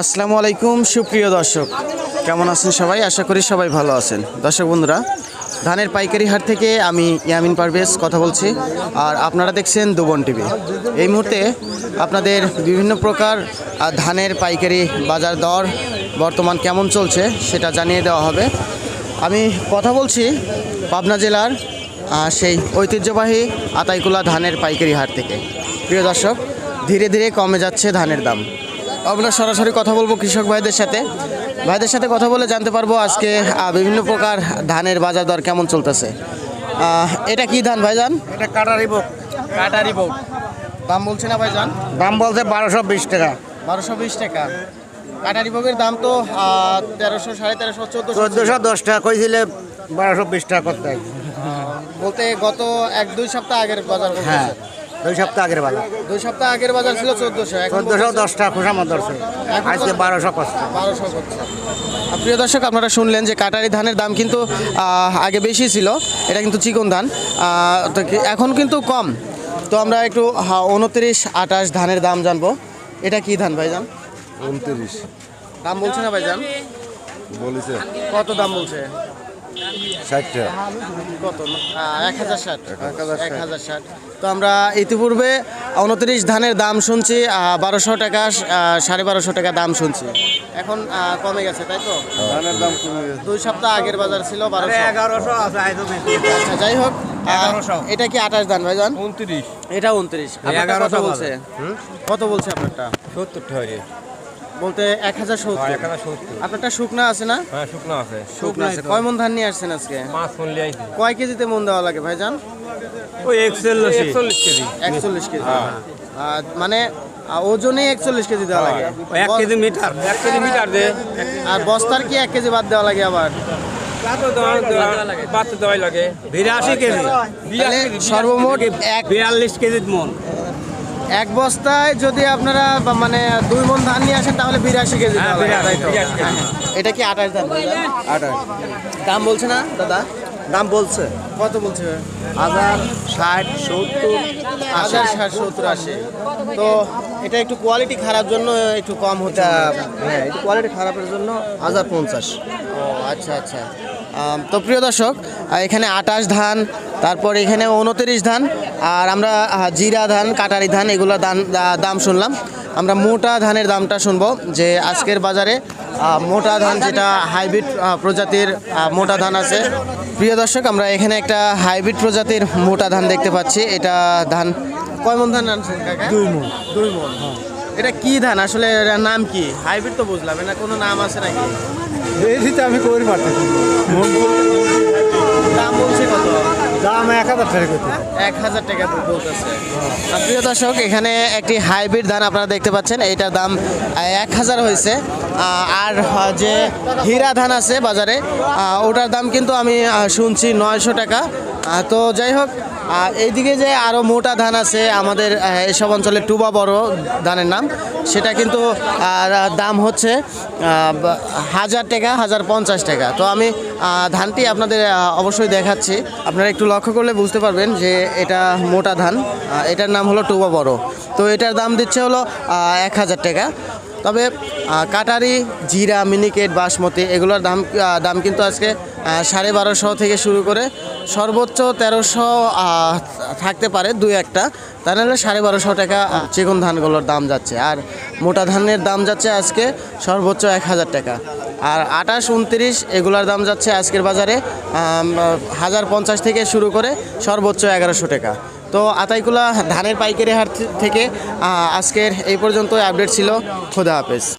আসসালামু আলাইকুম, সুপ্রিয় দর্শক। কেমন আছেন সবাই? আশা করি সবাই ভালো আছেন। দর্শক বন্ধুরা, ধানের পাইকারি হাট থেকে আমি ইয়ামিন পারভেজ কথা বলছি। আর আপনারা দেখছেন দুবন টিভি। এই মুহূর্তে আপনাদের বিভিন্ন প্রকার ধানের পাইকারি বাজার দর বর্তমান কেমন চলছে সেটা জানিয়ে দেওয়া হবে। আমি কথা বলছি পাবনা জেলার সেই ঐতিহ্যবাহী আতাইকুলা ধানের পাইকারি হাট থেকে। প্রিয় দর্শক, ধীরে ধীরে কমে যাচ্ছে ধানের দাম। আমরা সরাসরি কথা বলব কৃষক ভাইদের সাথে। ভাইদের সাথে কথা বলে জানতে পারব আজকে বিভিন্ন প্রকার ধানের বাজার দর কেমন চলতেছে। এটা কি ধান ভাইজান? এটা কাটারি বুক কাটারি বোট দাম বলছে না ভাইজান? দাম বলছে বারোশো বিশ টাকা। বারোশো বিশ টাকা। কাটারি ভোগের দাম তো তেরোশো সাড়ে তেরোশো চোদ্দোশো। চোদ্দোশো দশ টাকা কইছিলে বারোশো বিশ টাকা করতে। হয়। বলতে গত এক দুই সপ্তাহ আগের বাজার হ্যাঁ। দুই সপ্তাহ আগের বেলা দুই সপ্তাহ আগের বাজার ছিল চোদ্দোশো এখন চোদ্দোশো দশ টাকা খোসামত ধরছে। আজকে বারোশো কষ্ট বারোশো প্রিয় দর্শক আপনারা শুনলেন যে কাটারি ধানের দাম কিন্তু আগে বেশি ছিল। এটা কিন্তু চিকন ধান। তো এখন কিন্তু কম। তো আমরা একটু উনত্রিশ আঠাশ ধানের দাম জানব। এটা কি ধান ভাইজান? উনত্রিশ। দাম বলছে না ভাইজান? বলেছে। কত দাম বলছে? ষাট কত? এক হাজার ষাট। এক হাজার ষাট। তো আমরা ইতিপূর্বে উনত্রিশ ধানের দাম শুনছি বারোশো টাকা সাড়ে বারোশো টাকা দাম শুনছি। এখন কমে গেছে তাই তো? ধানের দাম কমে গেছে। দুই সপ্তাহ আগের বাজার ছিল বারোশো। এগারোশো আচ্ছা যাই হোক এটা কি আঠাশ ধান ভাইজান? উনত্রিশ। এটা উনত্রিশ। এগারোশো বলছে? কত বলছে আপনারটা? সত্তর টাকা বলতে এক হাজার সত্তর। সত্তর। আপনারটা শুকনা আছে না? হ্যাঁ শুকনো আছে। শুকনা আছে। কয় মন ধান নিয়ে আসছেন আজকে? পাঁচ মন কয় কেজিতে মন দেওয়া লাগে ভাইজান? ওই এক্সেল একচল্লিশ কেজি। একচল্লিশ কেজি। আর মানে ওজনে একচল্লিশ কেজি দেওয়া লাগে। এক কেজি মিটার। এক কেজি মিটার দে। আর বস্তার কি এক কেজি বাদ দেওয়া লাগে আবার? সর্বমোট এক বিয়াল্লিশ কেজি মন। এক বস্তায় যদি আপনারা মানে দুই মন ধান নিয়ে আসেন তাহলে বিরাশি কেজি হ্যাঁ। হ্যাঁ, হ্যাঁ। এটা কি আঠাশ ধান? আঠাশ। দাম বলছে না দাদা? দাম বলছে। কত বলছে? হাজার ষাট সত্তর হাজার ষাট সত্তর আশি। তো এটা একটু কোয়ালিটি খারাপ জন্য একটু কম হচ্ছে। হ্যাঁ এটা কোয়ালিটি খারাপের জন্য হাজার পঞ্চাশ। ও আচ্ছা আচ্ছা। তো প্রিয় দর্শক এখানে আটাশ ধান তারপর এখানে উনত্রিশ ধান আর আমরা জিরা ধান কাটারি ধান এগুলোর দান দাম শুনলাম। আমরা মোটা ধানের দামটা শুনব যে আজকের বাজারে মোটা ধান যেটা হাইব্রিড প্রজাতির মোটা ধান আছে। প্রিয় দর্শক আমরা এখানে একটা হাইব্রিড প্রজাতির মোটা ধান দেখতে পাচ্ছি। এটা ধান কয় মন ধান আনছেন দুই মন। দুই মন এটা কি ধান? আসলে নাম কি? হাইব্রিড তো বুঝলাম এটা কোনো নাম আছে নাকি? এই আমি করি পারতেছি। দাম বলছে এক হাজার টাকা এক প্রিয় দর্শক, এখানে একটি হাইব্রিড ধান আপনারা দেখতে পাচ্ছেন। এইটার দাম এক হাজার হয়েছে। আর যে হীরা ধান আছে বাজারে ওটার দাম কিন্তু আমি শুনছি নয়শো টাকা। তো যাই হোক আহ, এইদিকে যে আরও মোটা ধান আছে আমাদের এসব অঞ্চলে টুবা বড় ধানের নাম সেটা কিন্তু দাম হচ্ছে হাজার টাকা হাজার পঞ্চাশ টাকা। তো আমি ধানটি আপনাদের অবশ্যই দেখাচ্ছি। আপনারা একটু লক্ষ্য করলে বুঝতে পারবেন যে এটা মোটা ধান এটার নাম হলো টুবা বড়। তো এটার দাম দিচ্ছে হলো এক হাজার টাকা। তবে কাটারি, জিরা, মিনিকেট, বাসমতি এগুলোর দাম দাম কিন্তু আজকে সাড়ে বারোশো থেকে শুরু করে সর্বোচ্চ তেরোশো থাকতে পারে দুই একটা। তা নাহলে সাড়ে বারোশো টাকা চিকন ধানগুলোর দাম যাচ্ছে। আর মোটা ধানের দাম যাচ্ছে আজকে সর্বোচ্চ এক হাজার টাকা। আর আঠাশ উনত্রিশ এগুলোর দাম যাচ্ছে আজকের বাজারে হাজার পঞ্চাশ থেকে শুরু করে সর্বোচ্চ এগারোশো টাকা। তো আতাইকুলা ধানের পাইকারি হাট থেকে আজকের এই পর্যন্ত আপডেট ছিল। খোদা হাফেজ।